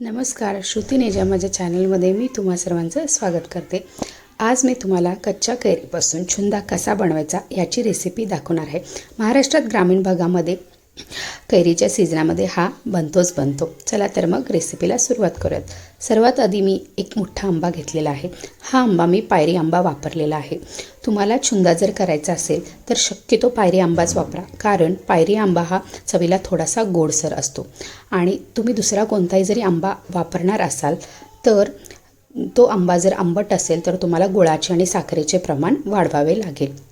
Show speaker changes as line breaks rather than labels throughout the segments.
नमस्कार श्रुती नेजा माझ्या चॅनलमध्ये मी तुम्हा सर्वांचं स्वागत करते. आज मी तुम्हाला कच्च्या कैरीपासून छुंदा कसा बनवायचा याची रेसिपी दाखवणार आहे. महाराष्ट्रात ग्रामीण भागामध्ये कैरीच्या सीजनामध्ये हा बनतोच बनतो. चला तर मग रेसिपीला सुरुवात करूयात. सर्वात आधी मी एक मोठा आंबा घेतलेला आहे. हा आंबा मी पायरी आंबा वापरलेला आहे. तुम्हाला छुंदा जर करायचा असेल तर शक्यतो पायरी आंबाच वापरा. कारण पायरी आंबा हा चवीला थोडासा गोडसर असतो. आणि तुम्ही दुसरा कोणताही जरी आंबा वापरणार असाल तर तो आंबा जर आंबट असेल तर तुम्हाला गुळाचे आणि साखरेचे प्रमाण वाढवावे लागेल.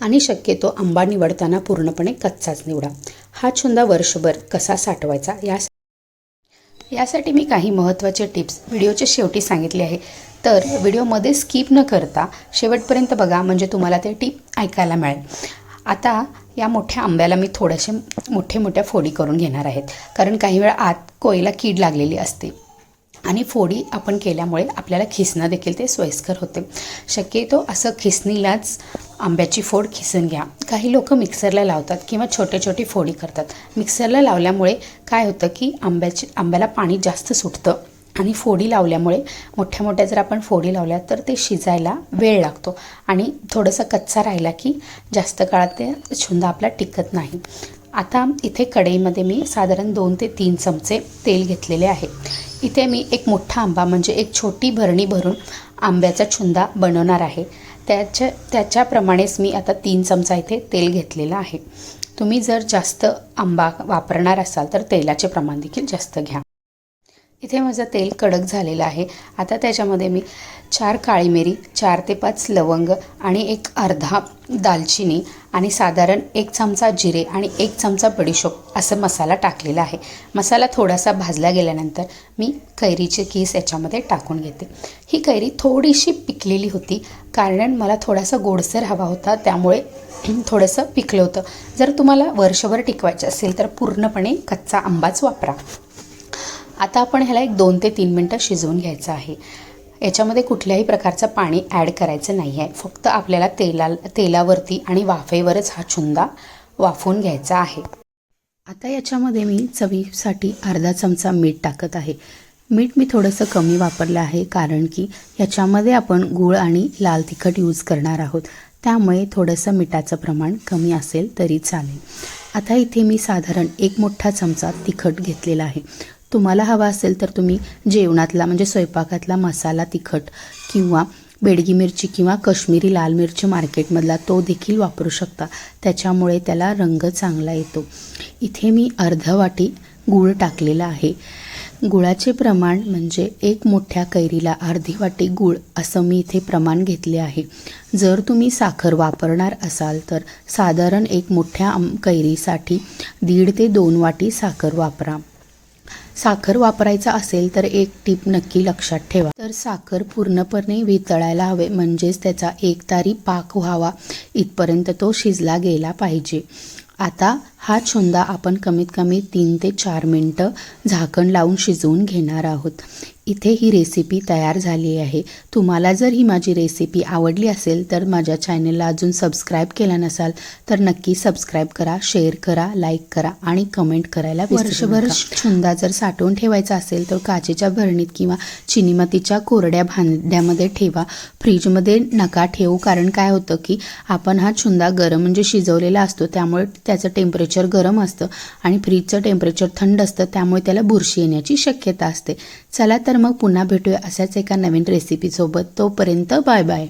आणि शक्यतो आंबा निवडताना पूर्णपणे कच्चाच निवडा. हा छुंदा वर्षभर कसा साठवायचा या यासाठी मी काही महत्त्वाचे टिप्स व्हिडिओच्या शेवटी सांगितले आहे. तर व्हिडिओमध्ये स्किप न करता शेवटपर्यंत बघा म्हणजे तुम्हाला ते टिप ऐकायला मिळेल. आता या मोठ्या आंब्याला मी थोडेसे मोठे मोठ्या फोडी करून घेणार आहेत कारण काही वेळा आत कोयला कीड लागलेली असते. आणि फोडी आपण केल्यामुळे आपल्याला खिसणं देखील ते सोयीस्कर होते. शक्यतो असं खिसणीलाच आंब्याची फोड खिसून घ्या. काही लोक मिक्सरला लावतात किंवा छोटे छोटी फोडी करतात. मिक्सरला लावल्यामुळे काय होतं की आंब्याची आंब्याला पाणी जास्त सुटतं आणि फोडी लावल्यामुळे मोठ्या मोठ्या जर आपण फोडी लावल्या तर ते शिजायला वेळ लागतो आणि थोडंसं कच्चा राहिला की जास्त काळात ते छुंदा आपला टिकत नाही. आता इथे कढईमध्ये मी साधारण दोन ते तीन चमचे तेल घेतलेले आहे. इथे मी एक मोठा आंबा म्हणजे एक छोटी भरणी भरून आंब्याचा छुंदा बनवणार आहे. त्याच्या त्याच्याप्रमाणेच मी आता तीन चमचा इथे तेल घेतलेलं आहे. तुम्ही जर जास्त आंबा वापरणार असाल तर तेलाचे प्रमाण देखील जास्त घ्या. इथे माझं तेल कडक झालेलं आहे. आता त्याच्यामध्ये मी चार काळी मिरी चार ते पाच लवंग आणि एक अर्धा दालचिनी आणि साधारण एक चमचा जिरे आणि एक चमचा बडीशोप असं मसाला टाकलेला आहे. मसाला थोडासा भाजला गेल्यानंतर मी कैरीचे केस याच्यामध्ये टाकून घेते. ही कैरी थोडीशी पिकलेली होती कारण मला थोडासा गोडसर हवा होता त्यामुळे थोडंसं पिकलं होतं. जर तुम्हाला वर्षभर टिकवायचं असेल तर पूर्णपणे कच्चा आंबाच वापरा. आता आपण ह्याला एक दोन ते तीन मिनटं शिजवून घ्यायचं आहे. याच्यामध्ये कुठल्याही प्रकारचं पाणी ॲड करायचं नाही आहे फक्त आपल्याला तेला तेलावरती आणि वाफेवरच हा छुंदा वाफवून घ्यायचा आहे. आता याच्यामध्ये मी चवीसाठी अर्धा चमचा मीठ टाकत आहे. मीठ मी थोडंसं कमी वापरलं आहे कारण की याच्यामध्ये आपण गूळ आणि लाल तिखट यूज करणार आहोत. त्यामुळे थोडंसं मिठाचं प्रमाण कमी असेल तरी चालेल. आता इथे मी साधारण एक मोठा चमचा तिखट घेतलेला आहे. तुम्हाला हवा असेल तर तुम्ही जेवणातला म्हणजे स्वयंपाकातला मसाला तिखट किंवा बेडगी मिरची किंवा कश्मीरी लाल मिरची मार्केटमधला तो देखील वापरू शकता. त्याच्यामुळे त्याला रंग चांगला येतो. इथे मी अर्ध वाटी गूळ टाकलेला आहे. गुळाचे प्रमाण म्हणजे एक मोठ्या कैरीला अर्धी वाटी गूळ असं मी इथे प्रमाण घेतले आहे. जर तुम्ही साखर वापरणार असाल तर साधारण एक मोठ्या कैरीसाठी दीड ते दोन वाटी साखर वापरा. साखर वापरायचा असेल तर एक टीप नक्की लक्षात ठेवा. तर साखर पूर्णपणे वितळायला हवे म्हणजेच त्याचा एक तारी पाक व्हावा. इथपर्यंत तो शिजला गेला पाहिजे. आता हा छुंदा आपण कमीत कमी तीन ते चार मिनटं झाकण लावून शिजवून घेणार आहोत. इथे ही रेसिपी तयार झाली आहे. तुम्हाला जर ही माझी रेसिपी आवडली असेल तर माझ्या चॅनलला अजून सबस्क्राईब केला नसाल तर नक्की सबस्क्राईब करा शेअर करा लाईक करा आणि कमेंट करायला वर्षभर छुंदा जर साठवून ठेवायचा असेल तर काचेच्या भरणीत किंवा चिनीमातीच्या कोरड्या भांड्यामध्ये ठेवा. फ्रीजमध्ये नका ठेवू कारण काय होतं की आपण हा छुंदा गरम म्हणजे शिजवलेला असतो त्यामुळे त्याचं टेम्परेचर टेम्परेचर गरम असतं आणि फ्रीजचं टेम्परेचर थंड असतं त्यामुळे त्याला बुरशी येण्याची शक्यता असते. चला तर मग पुन्हा भेटूया अशाच एका नवीन रेसिपीसोबत तोपर्यंत बाय बाय